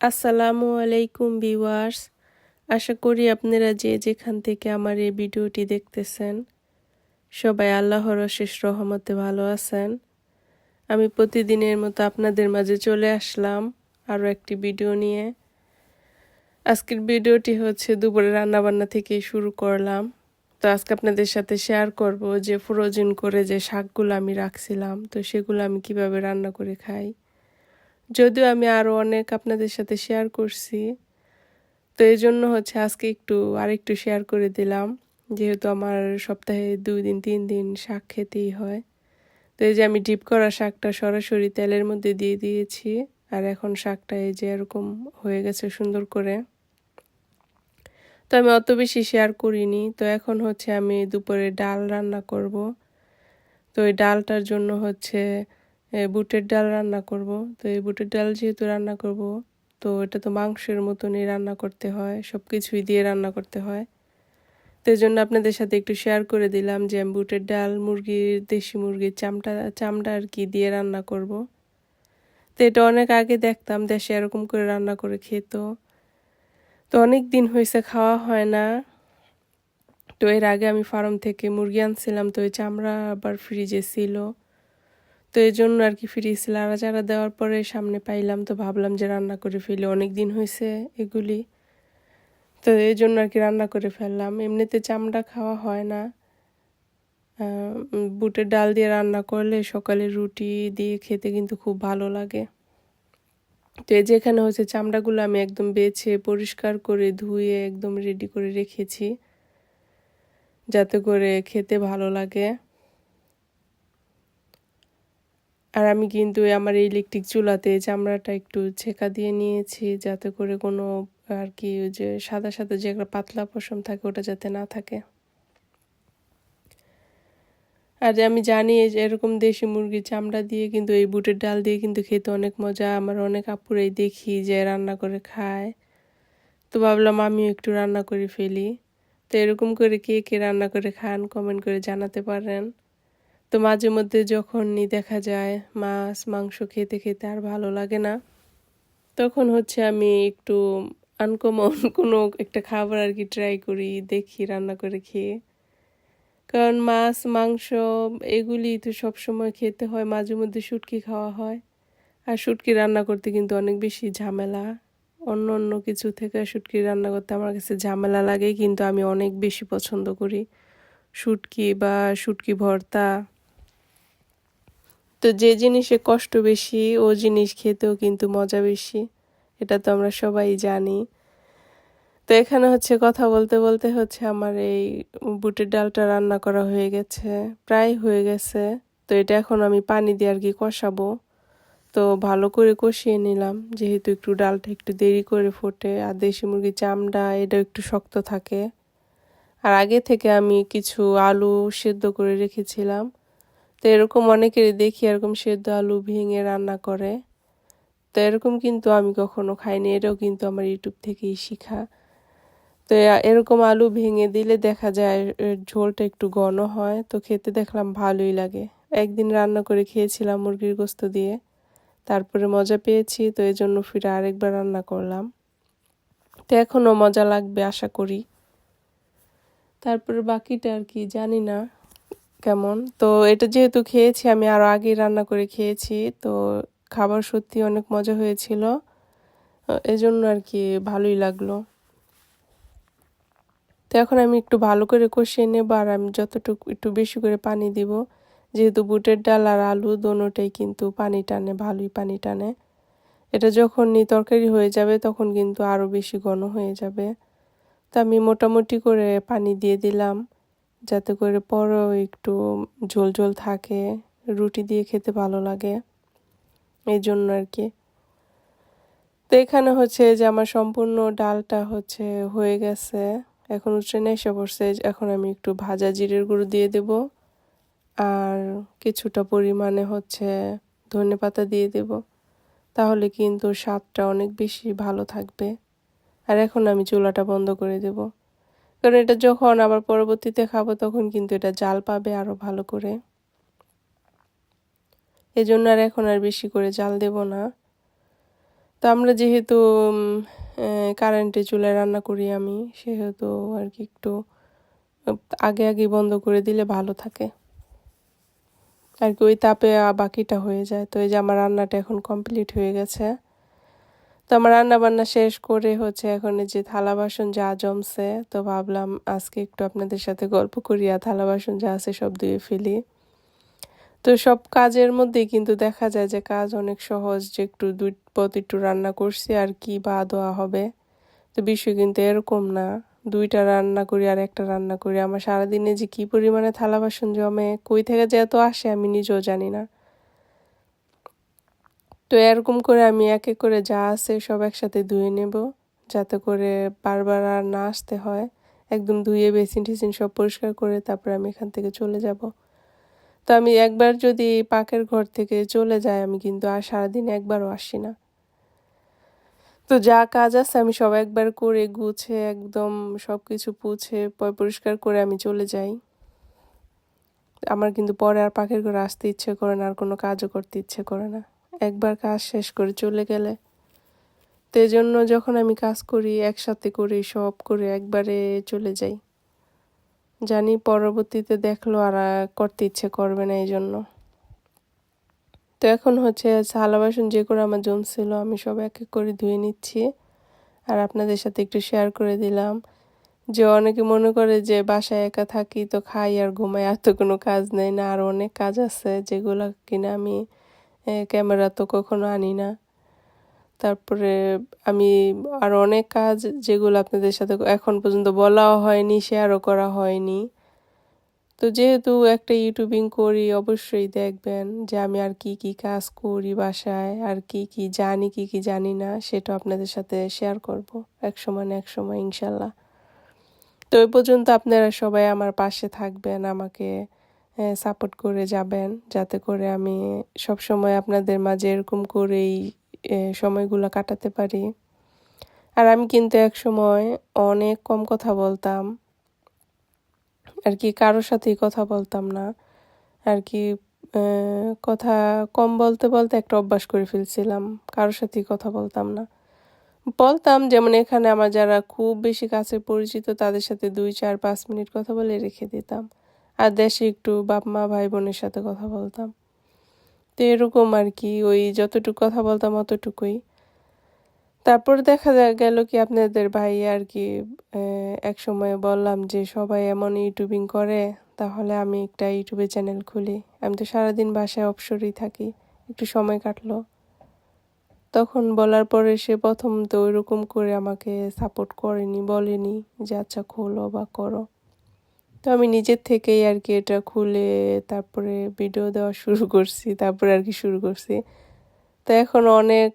আসসালামু আলাইকুম ভিউয়ার্স। আশা করি আপনারা যে যেখান থেকে আমার এই ভিডিওটি দেখতেছেন, সবাই আল্লাহর অশেষ রহমতে ভালো আছেন। আমি প্রতিদিনের মতো আপনাদের মাঝে চলে আসলাম আরও একটি ভিডিও নিয়ে। আজকের ভিডিওটি হচ্ছে দুপুরে রান্নাবান্না থেকে শুরু করলাম। তো আজকে আপনাদের সাথে শেয়ার করব যে ফ্রোজেন করে যে শাকগুলো আমি রাখছিলাম, তো সেগুলো আমি কীভাবে রান্না করে খাই। যদিও আমি আরও অনেক আপনাদের সাথে শেয়ার করছি, তো এই জন্য হচ্ছে আজকে একটু আরেকটু শেয়ার করে দিলাম। যেহেতু আমার সপ্তাহে দুই দিন, তিন দিন শাক খেতেই হয়, তো এই যে আমি ডিপ করা শাকটা সরাসরি তেলের মধ্যে দিয়ে দিয়েছি, আর এখন শাকটা এই যে এরকম হয়ে গেছে সুন্দর করে। তো আমি অত বেশি শেয়ার করিনি, তো এখন হচ্ছে আমি দুপুরে ডাল রান্না করব। তো ওই ডালটার জন্য হচ্ছে বুটের ডাল রান্না করব। তো এই বুটের ডাল যেহেতু রান্না করব, তো এটা তো মাংসের মতনই রান্না করতে হয় সব কিছুই দিয়ে রান্না করতে হয়। তো এই জন্য আপনাদের সাথে একটু শেয়ার করে দিলাম যে আমি বুটের ডাল, মুরগির, দেশি মুরগির চামটা চামড়া আর কি দিয়ে রান্না করব। তো এটা অনেক আগে দেখতাম, দেশে এরকম করে রান্না করে খেত। তো অনেক দিন হয়েছে, খাওয়া হয় না। তো এর আগে আমি ফার্ম থেকে মুরগি আনছিলাম, তো ওই চামড়া আবার ফ্রিজে ছিল। তো এই জন্য আর কি ফ্রিজ চারা দেওয়ার পরে সামনে পাইলাম তো ভাবলাম যে রান্না করে ফেলি। অনেক দিন হয়েছে এগুলি। তো এই জন্য আর কি রান্না করে ফেললাম। এমনিতে চামড়া খাওয়া হয় না। বুটের ডাল দিয়ে রান্না করলে সকালে রুটি দিয়ে খেতে কিন্তু খুব ভালো লাগে। তো এই যেখানে হচ্ছে চামড়াগুলো আমি একদম বেছে পরিষ্কার করে ধুয়ে একদম রেডি করে রেখেছি। যাতে করে খেতে ভালো লাগে। আর আমি কিন্তু আমার এই ইলেকট্রিক চুলাতে চামড়াটা একটু ছেঁকা দিয়ে নিয়েছি যাতে করে কোনো আর কি যে সাদা সাদা যে একটা পাতলা পশম থাকে ওটা যাতে না থাকে। আর আমি জানি এরকম দেশি মুরগির চামড়া দিয়ে কিন্তু এই বুটের ডাল দিয়ে কিন্তু খেতে অনেক মজা। আমার অনেক আপুরাই দেখি যে রান্না করে খায়। তো ভাবলাম আমিও একটু রান্না করে ফেলি। তো এরকম করে কে কে রান্না করে খান কমেন্ট করে জানাতে পারেন। তো মাঝে মধ্যে যখনই দেখা যায় মাছ, মাংস খেতে খেতে আর ভালো লাগে না, তখন হচ্ছে আমি একটু আনকমন কোনো একটা খাবার আর কি ট্রাই করি, দেখি, রান্না করে খেয়ে। কারণ মাছ, মাংস এগুলি তো সবসময় খেতে হয়, মাঝে মধ্যে শুটকি খাওয়া হয়। আর শুটকি রান্না করতে কিন্তু অনেক বেশি ঝামেলা। অন্য অন্য কিছু থেকে শুটকি রান্না করতে আমার কাছে ঝামেলা লাগে, কিন্তু আমি অনেক বেশি পছন্দ করি। শুটকি বা শুটকি ভর্তা তো যে জিনিসে কষ্ট বেশি, ও জিনিস খেতেও কিন্তু মজা বেশি। এটা তো আমরা সবাই জানি। তো এখানে হচ্ছে কথা বলতে বলতে হচ্ছে আমার এই বুটের ডালটা রান্না করা হয়ে গেছে, প্রায় হয়ে গেছে। তো এটা এখন আমি পানি দিয়ে আর কি কষাবো। তো ভালো করে কষিয়ে নিলাম, যেহেতু একটু ডালটা একটু দেরি করে ফোটে, আর দেশি মুরগির চামড়া এটা একটু শক্ত থাকে। আর আগে থেকে আমি কিছু আলু সেদ্ধ করে রেখেছিলাম। তো এরকম অনেকেরই দেখি এরকম সেদ্ধ আলু ভেঙে রান্না করে। তো এরকম কিন্তু আমি কখনো খাইনি, এটাও কিন্তু আমার ইউটিউব থেকেই শিখা। তো এরকম আলু ভেঙে দিলে দেখা যায় ঝোলটা একটু ঘন হয়, তো খেতে দেখলাম ভালোই লাগে। একদিন রান্না করে খেয়েছিলাম মুরগির গোস্ত দিয়ে, তারপরে মজা পেয়েছি, তো এই জন্য ফিরে আরেকবার রান্না করলাম। তো এখনও মজা লাগবে, আশা করি। তারপরে বাকিটা আর কি, জানি না। কেমন? তো এটা যেহেতু খেয়েছি, আমি আরও আগে রান্না করে খেয়েছি, তো খাবার সত্যি অনেক মজা হয়েছিল। এজন্য আর কি ভালোই লাগল। তো এখন আমি একটু ভালো করে কষিয়ে নেব আর আমি যতটুকু একটু বেশি করে পানি দিব। যেহেতু বুটের ডাল আর আলু দোনোটাই কিন্তু পানি টানে, ভালোই পানি টানে। এটা যখন তরকারি হয়ে যাবে তখন কিন্তু আরও বেশি ঘন হয়ে যাবে। তো আমি মোটামুটি করে পানি দিয়ে দিলাম। যাতে করে পরেও একটু ঝোল ঝোল থাকে, রুটি দিয়ে খেতে ভালো লাগে। এই জন্য আর কি। তো এখানে হচ্ছে যে আমার সম্পূর্ণ ডালটা হচ্ছে হয়ে গেছে। এখন ট্রেনে এসে পড়ছে এখন আমি একটু ভাজা জিরের গুঁড়ো দিয়ে দেব। আর কিছুটা পরিমাণে হচ্ছে ধনে পাতা দিয়ে দেব। তাহলে কিন্তু স্বাদটা অনেক বেশি ভালো থাকবে। আর এখন আমি চুলাটা বন্ধ করে দেবো। কারণ এটা যখন আবার পরবর্তীতে খাব, তখন কিন্তু এটা জাল পাবে আরও ভালো করে। এজন্য আর এখন আর বেশি করে জাল দেব না। তো আমরা যেহেতু কারেন্টে চুলায় রান্না করি আমি, সেহেতু আর কি একটু আগে আগে বন্ধ করে দিলে ভালো থাকে। আর কি ওই তাপে বাকিটা হয়ে যায়। তো এই যে আমার রান্নাটা এখন কমপ্লিট হয়ে গেছে। তো আমার রান্না বান্না শেষ করে হচ্ছে এখন যে থালা বাসন যা জমছে, তো ভাবলাম আজকে একটু আপনাদের সাথে গল্প করি আর থালা বাসন যা আছে সব ধুয়ে ফেলি। তো সব কাজের মধ্যেই কিন্তু দেখা যায় যে কাজ অনেক সহজ যে একটু দুই পদ একটু রান্না করছি আর কি বা দেওয়া হবে। তো বিষয় কিন্তু এরকম না, দুইটা রান্না করি আর একটা রান্না করি। আমার সারাদিনে যে কি পরিমাণে থালা বাসন জমে, কই থেকে যে এত আসে আমি নিজেও জানি না। তো এরকম করে আমি এক করে যা আছে সব একসাথে ধুয়ে নেব, যাতে করে বারবার আর না আসতে হয়। একদম ধুয়ে বেসিন টেসিন সব পরিষ্কার করে তারপরে আমি এখান থেকে চলে যাব। তো আমি একবার যদি পাকের ঘর থেকে চলে যাই, আমি কিন্তু আর সারাদিন একবারও আসি না। তো যা কাজ আছে আমি সব একবার করে গুছে, একদম সব কিছু পুছে পরিষ্কার করে আমি চলে যাই। আমার কিন্তু পরে আর পাখির ঘরে আসতে ইচ্ছে করে না, আর কোনো কাজও করতে ইচ্ছে করে না। একবার কাজ শেষ করে চলে গেলে। তো জন্য যখন আমি কাজ করি, একসাথে করি, সব করে একবারে চলে যাই। জানি পরবর্তীতে দেখল আর করতে ইচ্ছে করবে না এই জন্য তো এখন হচ্ছে থালা বাসন যে করে আমার জমছিল, আমি সব এক এক করে ধুয়ে নিচ্ছি। আর আপনাদের সাথে একটু শেয়ার করে দিলাম যে অনেকে মনে করে যে বাসায় একা থাকি তো খাই আর ঘুমাই, আর তো কোনো কাজ নেই। না, আর অনেক কাজ আছে যেগুলো কিনা আমি ক্যামেরা তো কখনো আনি না। তারপরে আমি আর অনেক কাজ যেগুলো আপনাদের সাথে এখন পর্যন্ত বলাও হয়নি শেয়ারও করা হয়নি। তো যেহেতু একটা ইউটিউবিং করি, অবশ্যই দেখবেন যে আমি আর কি কি কাজ করি বাসায়, আর কি কি জানি, কি কি জানি না, সেটা আপনাদের সাথে শেয়ার করব এক সময় না এক সময় ইনশাল্লাহ। তো ওই পর্যন্ত আপনারা সবাই আমার পাশে থাকবেন, আমাকে সাপোর্ট করে যাবেন। যাতে করে আমি সব সময় আপনাদের মাঝে এরকম করেই সময়গুলো কাটাতে পারি। আর আমি কিন্তু এক সময় অনেক কম কথা বলতাম। আর কি কারোর সাথেই কথা বলতাম না। আর কি কথা কম বলতে বলতে একটা অভ্যাস করে ফেলছিলাম। কারোর সাথেই কথা বলতাম না। বলতাম, যেমন এখানে আমার যারা খুব বেশি কাছে পরিচিত, তাদের সাথে দুই, চার, পাঁচ মিনিট কথা বলে রেখে দিতাম। আর দেশে একটু বাপ মা ভাই বোনের সাথে কথা বলতাম। তো এরকম আর কি, ওই যতটুকু কথা বলতাম অতটুকুই। তারপর দেখা গেল কি আপনাদের ভাই আর কি এক সময় বললাম যে, সবাই এমন ইউটিউবিং করে, তাহলে আমি একটা ইউটিউবে চ্যানেল খুলি। আমি তো সারাদিন বাসায় অবসরই থাকি, একটু সময় কাটলো। তখন বলার পরে সে প্রথম তো ওইরকম করে আমাকে সাপোর্ট করেনি, বলেনি যে আচ্ছা খোলো বা করো। তো আমি নিজের থেকেই আর কি এটা খুলে তারপরে ভিডিও দেওয়া শুরু করছি, তারপরে আর কি শুরু করছি। তো এখন অনেক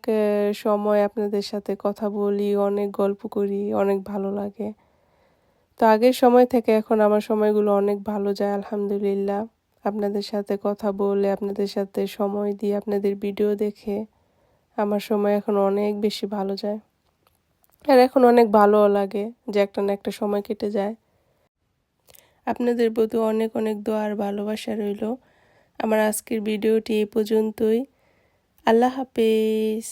সময় আপনাদের সাথে কথা বলি, অনেক গল্প করি, অনেক ভালো লাগে। তো আগের সময় থেকে এখন আমার সময়গুলো অনেক ভালো যায়, আলহামদুলিল্লাহ। আপনাদের সাথে কথা বলে, আপনাদের সাথে সময় দিয়ে আপনাদের ভিডিও দেখে আমার সময় এখন অনেক বেশি ভালো যায়। আর এখন অনেক ভালোও লাগে যে একটা না একটা সময় কেটে যায়। আপনাদের প্রতি অনেক অনেক দোয়া আর ভালোবাসা রইল। আমার আজকের ভিডিওটি এ পর্যন্তই। আল্লাহ হাফেজ।